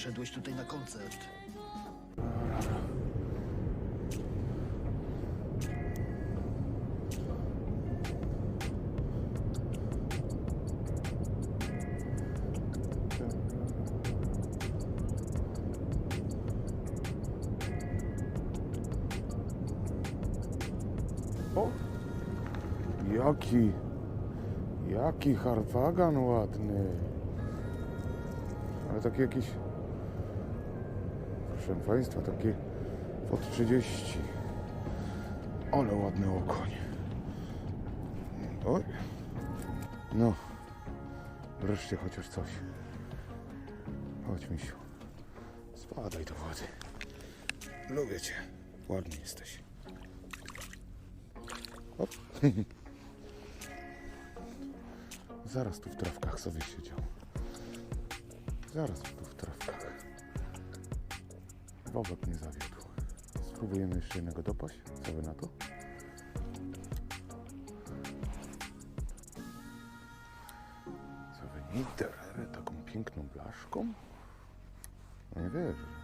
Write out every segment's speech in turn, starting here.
przyszedłeś tutaj na koncert. O! Jaki, jaki harfagan ładny. Ale taki jakiś, proszę Państwa, taki pod 30. Ale ładny okoń. Oj. No, wreszcie chociaż coś. Chodź, misiu. Spadaj do wody. Lubię cię. Ładny jesteś. Hop. Zaraz tu w trawkach sobie siedział. Zaraz tu w trawkach. Bobek nie zawiódł. Spróbujemy jeszcze jednego dopaść. Co wy na to? Co wy nie taką piękną blaszką? No nie wierzę.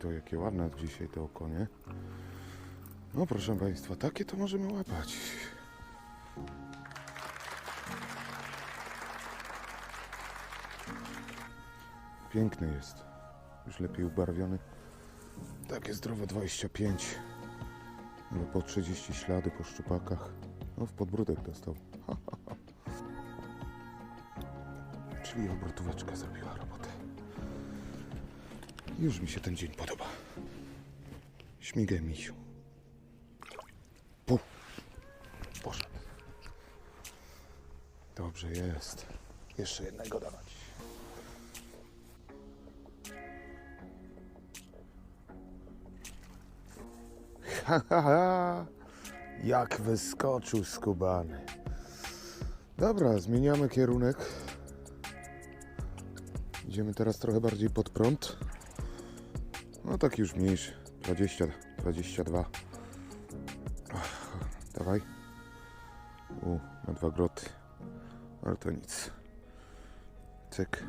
To jakie ładne dzisiaj te okonie. No proszę Państwa, takie to możemy łapać. Piękny jest. Już lepiej ubarwiony. Takie zdrowe 25. Ale po 30 ślady po szczupakach. No w podbródek dostał. Czyli obrotóweczka zrobiła robotę. Już mi się ten dzień podoba. Śmigaj misiu. Pu. Poszedł. Dobrze jest. Jeszcze jednego dawać. Ha, ha, ha. Jak wyskoczył skubany. Dobra, zmieniamy kierunek. Idziemy teraz trochę bardziej pod prąd. No taki już mniejszy. 20, 22. Ach, Dawaj. U, na dwa groty. Ale to nic. Cyk.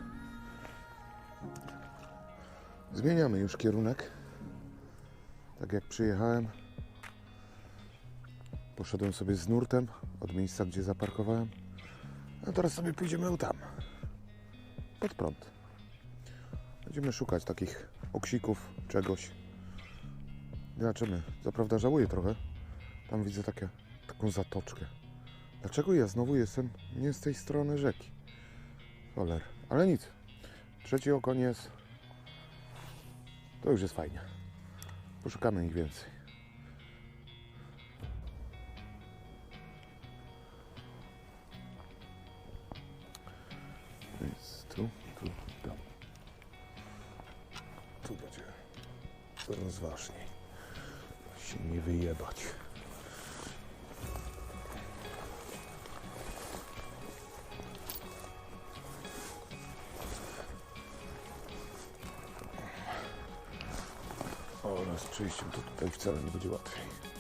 Zmieniamy już kierunek. Tak jak przyjechałem. Poszedłem sobie z nurtem od miejsca, gdzie zaparkowałem. A teraz sobie pójdziemy tam. Pod prąd. Będziemy szukać takich oksików, czegoś. Zobaczymy. Co prawda żałuję trochę. Tam widzę takie, taką zatoczkę. Dlaczego ja znowu jestem nie z tej strony rzeki? Choler. Ale nic. Trzeci okoń jest. To już jest fajnie. Poszukamy ich więcej. Więc tu, coraz ważniej. Się nie wyjebać. O, z przejściem to tutaj wcale nie będzie łatwiej.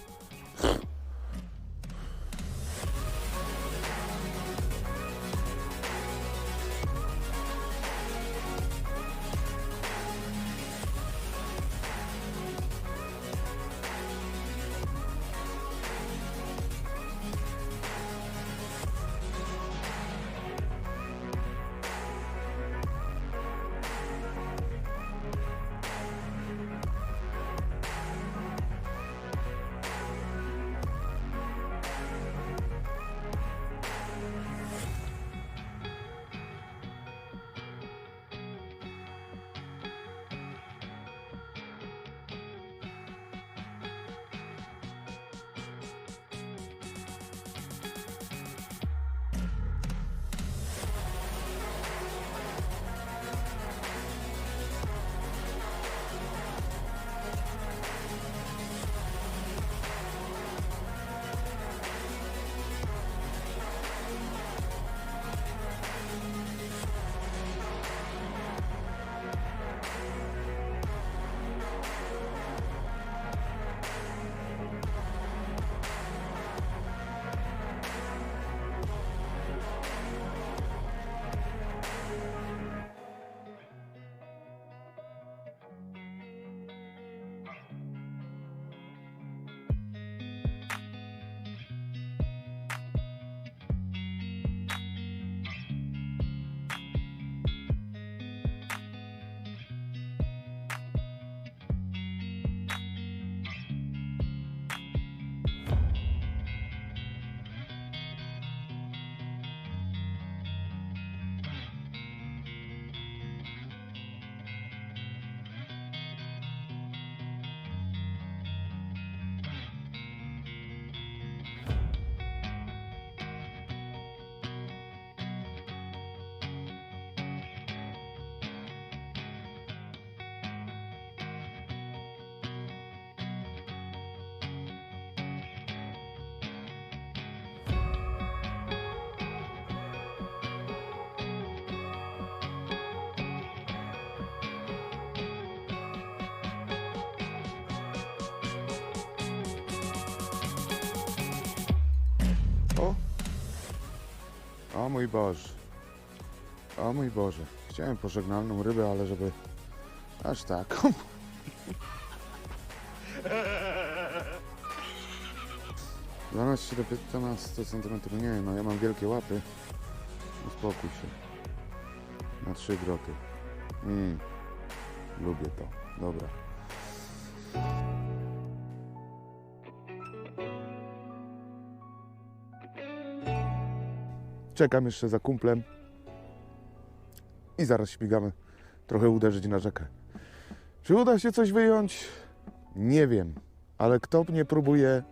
O mój Boże. O mój Boże. Chciałem pożegnalną rybę, ale żeby aż taką. Dwanaście do 15 cm. Nie, no ja mam wielkie łapy. Uspokój się. Na trzy groty. Mm. Lubię to. Dobra. Czekam jeszcze za kumplem. I zaraz śmigamy. Trochę uderzyć na rzekę. Czy uda się coś wyjąć? Nie wiem. Ale kto nie próbuje,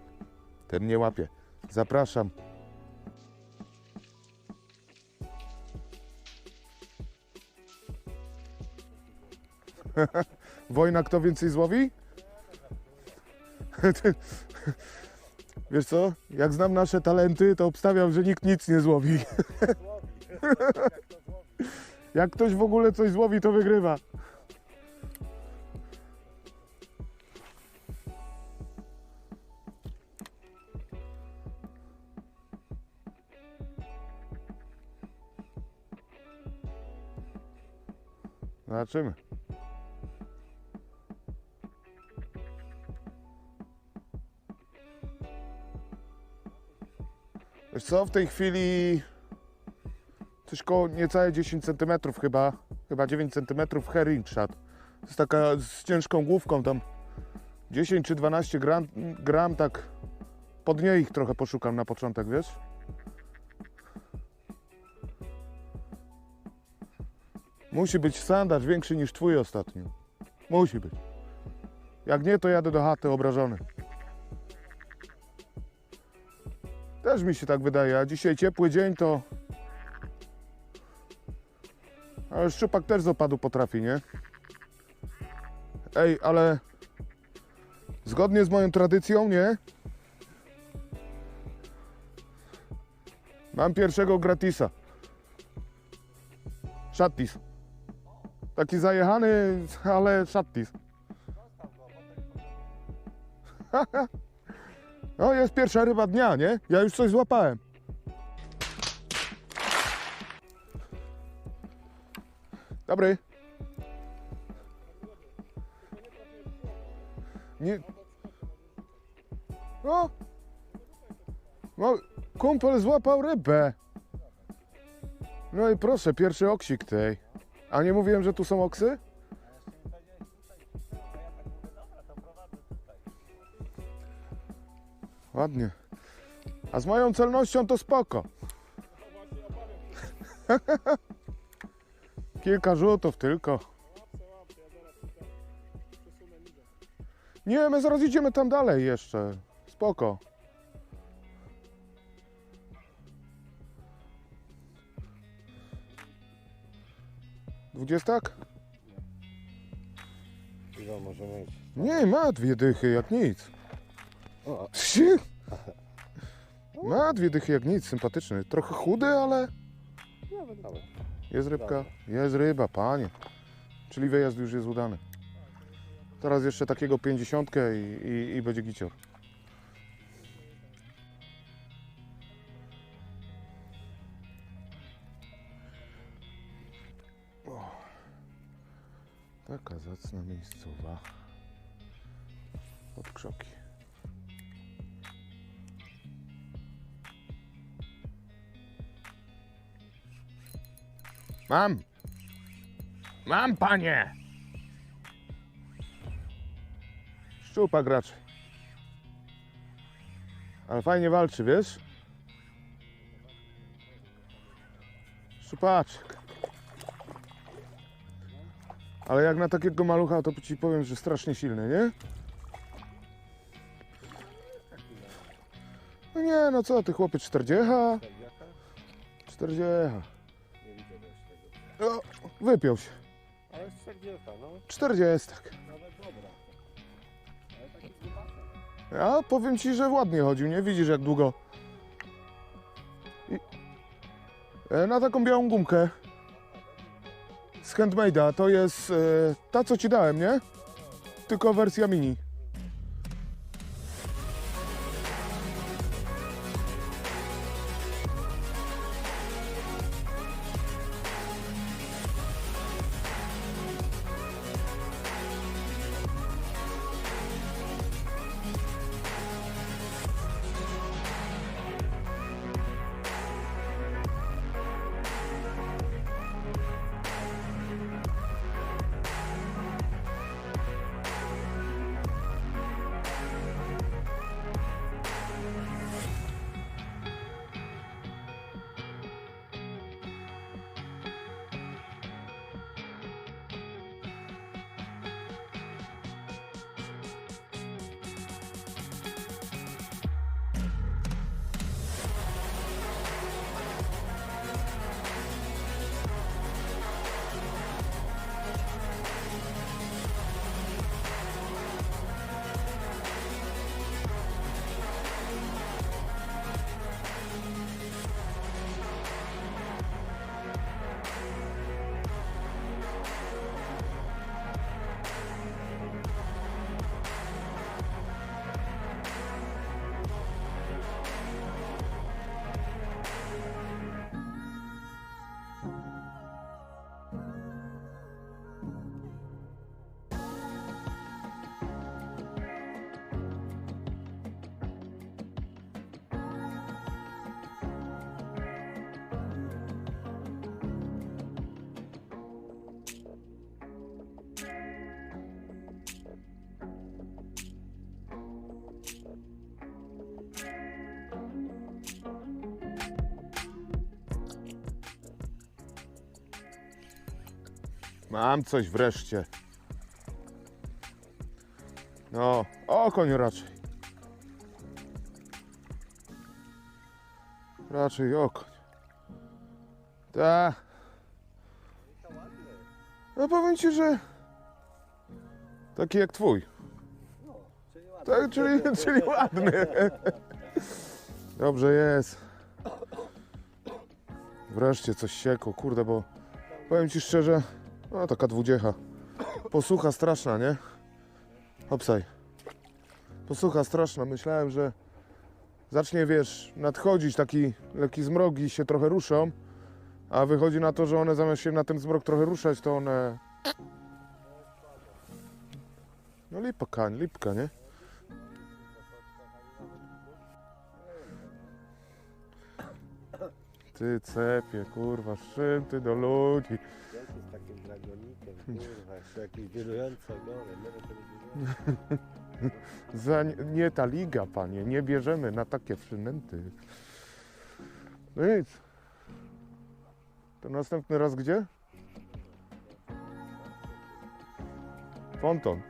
ten nie łapie. Zapraszam. Wojna, kto więcej złowi? Wiesz co? Jak znam nasze talenty, to obstawiam, że nikt nic nie złowi. Jak ktoś w ogóle coś złowi, to wygrywa. Zobaczymy. Co, w tej chwili coś koło niecałe 10 cm chyba, chyba 9 cm herring shad. To jest taka z ciężką główką tam 10 czy 12 gram, gram tak pod niej ich trochę poszukam na początek, wiesz? Musi być sandacz większy niż twój ostatnio. Musi być. Jak nie, to jadę do chaty obrażony. Też mi się tak wydaje, a dzisiaj ciepły dzień to... Ale szczupak też z opadu potrafi, nie? Ej, ale... Zgodnie z moją tradycją, nie? Mam pierwszego gratisa. Szattis. Taki zajechany, ale szattis. No jest pierwsza ryba dnia, nie? Ja już coś złapałem. Dobry. Nie. No. No, kumpel złapał rybę. No i proszę, pierwszy oksik tej. A nie mówiłem, że tu są oksy? Ładnie. A z moją celnością to spoko. Kilka rzutów tylko. Nie, my zaraz idziemy tam dalej jeszcze. Spoko. Dwudziestak? Ile może mieć? Nie, ma dwie dychy jak nic. O, Psi. Ma dwie dychy jak nic, sympatyczny. Trochę chudy, ale jest rybka. Jest ryba, panie. Czyli wyjazd już jest udany. Teraz jeszcze takiego pięćdziesiątkę i, i, i będzie gicior. Taka zacna miejscowa. Od krzoki. Mam! Mam, panie! Szczupak raczej. Ale fajnie walczy, wiesz? Szczupaczek. Ale jak na takiego malucha, to ci powiem, że strasznie silny, nie? No nie, no co ty chłopie, 40? 40. Nie widzę też tego. O, wypiął się. Ale 40, no. 40. Nawet dobra. Ale taki. Ja powiem ci, że ładnie chodził, nie? Widzisz jak długo. I... E, Na taką białą gumkę. Z handmade'a. To jest e, ta, co ci dałem, nie? Tylko wersja mini. Mam coś wreszcie. No, okoń raczej. Raczej okoń. Ta. No powiem ci, że taki jak twój. Tak, czyli, czyli ładny. Dobrze jest. Wreszcie coś siekło, kurde, bo powiem ci szczerze, no taka dwudziecha. Posłucha straszna, nie? Hopsaj. Posłucha straszna. Myślałem, że zacznie, wiesz, nadchodzić taki lekki zmrok i się trochę ruszą, a wychodzi na to, że one zamiast się na ten zmrok trochę ruszać, to one... No lipa kań, lipka, nie? Ty cepie, kurwa, z ty do ludzi? Dragonikiem, kurwa, jeszcze jakieś wirujące ogory. Nie Za nie, nie ta liga, panie, nie bierzemy na takie przynęty. No nic. To następny raz gdzie? Ponton.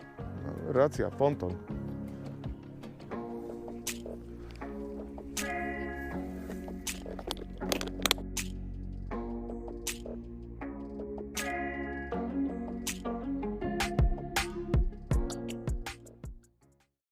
Racja, ponton.